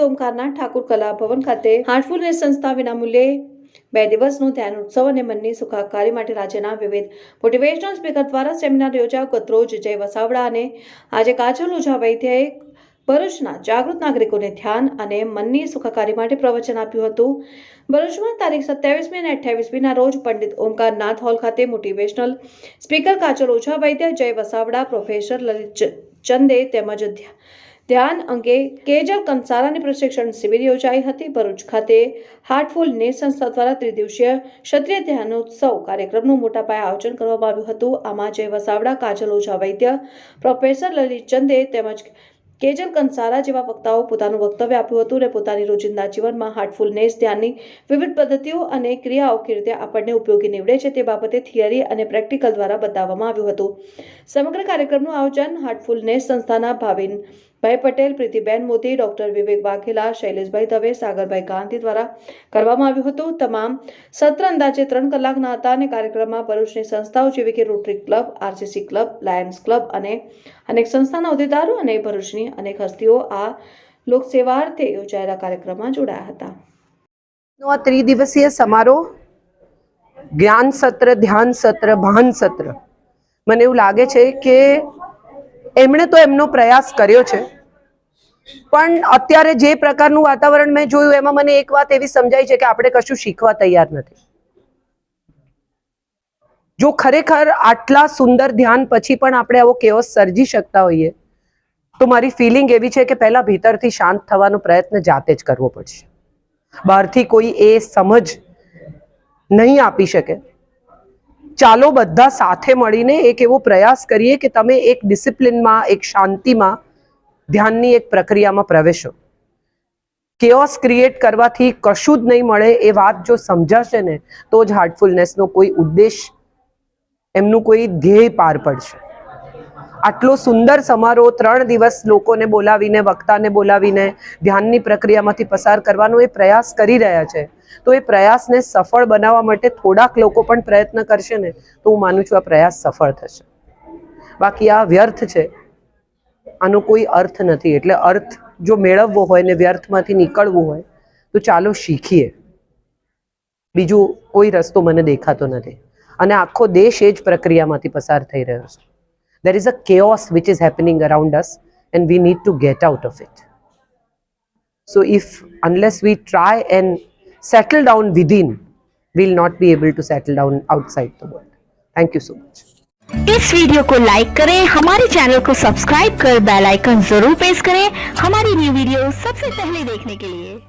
પંડિત ઓમકારનાથ ઠાકુર કલા ભવન ખાતે હાર્ટફુલનેસ સંસ્થા વિનામૂલ્યે બે દિવસનું ધ્યાન ઉત્સવ અને મનની સુખાકારી માટે રાજ્યના વિવિધ મોટિવેશનલ સ્પીકર દ્વારા સેમિનાર યોજાયો. ગતરોજ જય વસાવડા અને આજે કાજલ ઓઝા વૈદ્યએ ભરૂચના જાગૃત નાગરિકોને ધ્યાન અને મનની સુખાકારી માટે પ્રવચન આપ્યું હતું. ભરૂચમાં તારીખ સત્યાવીસમી અને અઠ્યાવીસમીના રોજ પંડિત ઓમકારનાથ હોલ ખાતે motivational speaker Kajal Oza Vaidya Jay Vasavada professor Lalit Chande તેમજ ધ્યાન અંગે કેજલ કંસારાની પ્રશિક્ષણ શિબિર યોજાઈ હતી. ભરૂચ ખાતે હાર્ટફુલ નેસ સંસ્થા દ્વારા ત્રિદિવસીય ક્ષત્રિય ધ્યાનોત્સવ કાર્યક્રમનું મોટા પાયે આયોજન કરવામાં આવ્યું હતું. આમાં જય વસાવડા, કાજલ ઓઝા વૈદ્ય, પ્રોફેસર લલિત ચંદે તેમજ કેજલ કંસારા જેવા વક્તાઓ પોતાનું વક્તવ્ય આપ્યું હતું અને પોતાની રોજિંદા જીવનમાં હાર્ટફુલનેસ ધ્યાનની વિવિધ પદ્ધતિઓ અને ક્રિયાઓ કેવી રીતે આપણને ઉપયોગી નીવડે છે તે બાબતે થિયરી અને પ્રેક્ટિકલ દ્વારા બતાવવામાં આવ્યું હતું. સમગ્ર કાર્યક્રમનું આયોજન હાર્ટફુલનેસ સંસ્થાના ભાવિન ભાઈ પટેલ, પ્રીતિબેન મોદી, ડોક્ટર વિવેક વાઘેલા, શૈલેષભાઈ દવે, સાગરભાઈ ગાંધી દ્વારા કરવામાં આવ્યું હતું. તમામ સત્ર અંદાજે ત્રણ કલાકના હતા અને કાર્યક્રમમાં ભરૂચની સંસ્થાઓ જેવી કે rotary club RCC club lions club અને અનેક સંસ્થાના હોદ્દેદારો અને ભરૂચની અનેક હસ્તીઓ આ લોકસેવાર્થે યોજાયેલા કાર્યક્રમમાં જોડાયા હતા. નો આ ત્રિદિવસીય સમારોહ, જ્ઞાન સત્ર, ધ્યાન સત્ર, ભાન સત્ર. મને એવું લાગે છે કે એમણે તો એમનો પ્રયાસ કર્યો છે. પણ અત્યારે જે પ્રકારનું વાતાવરણ મેં જોયું, એમાં મને એક વાત એવી સમજાય છે કે આપણે કશું શીખવા તૈયાર નથી. જો ખરેખર આટલા સુંદર ધ્યાન પછી પણ આપણે આવો કેઓસ સર્જી શકતા હોઈએ, તો મારી ફિલિંગ એવી છે કે પહેલા ભીતરથી શાંત થવાનો પ્રયત્ન જાતે જ કરવો પડશે. બહારથી કોઈ એ સમજ નહીં આપી શકે. ચાલો બધા સાથે મળીને એક એવો પ્રયાસ કરીએ કે તમે એક ડિસિપ્લિનમાં, એક શાંતિમાં, ધ્યાનની એક પ્રક્રિયામાં પ્રવેશો. કેઓસ ક્રિએટ કરવાથી કશું જ નહીં મળે એ વાત જો સમજાશે ને, તો જ હાર્ટફુલનેસનો કોઈ ઉદ્દેશ, એમનું કોઈ ધ્યેય પાર પડશે. આટલો સુંદર સમારોહ ત્રણ દિવસ લોકોને બોલાવીને, વક્તાને બોલાવીને, ધ્યાનની પ્રક્રિયામાંથી પસાર કરવાનો એ પ્રયાસ કરી રહ્યા છે. તો એ પ્રયાસને સફળ બનાવવા માટે થોડાક લોકો પણ પ્રયત્ન કરશે ને, તો હું માનું છું આ પ્રયાસ સફળ થશે. બાકી આ વ્યર્થ છે. આનો કોઈ અર્થ નથી. એટલે અર્થ જો મેળવવો હોય ને વ્યર્થમાંથી નીકળવું હોય, તો ચાલો શીખીએ. બીજું કોઈ રસ્તો મને દેખાતો નથી. અને આખો દેશ એ જ પ્રક્રિયામાંથી પસાર થઈ રહ્યો છે. there is a chaos which is happening around us and we need to get out of it so if unless we try and settle down within we'll not be able to settle down outside the world thank you so much इस video को like करें हमारे channel को subscribe कर bell icon जरूर press करें हमारी new video सबसे पहले देखने के लिए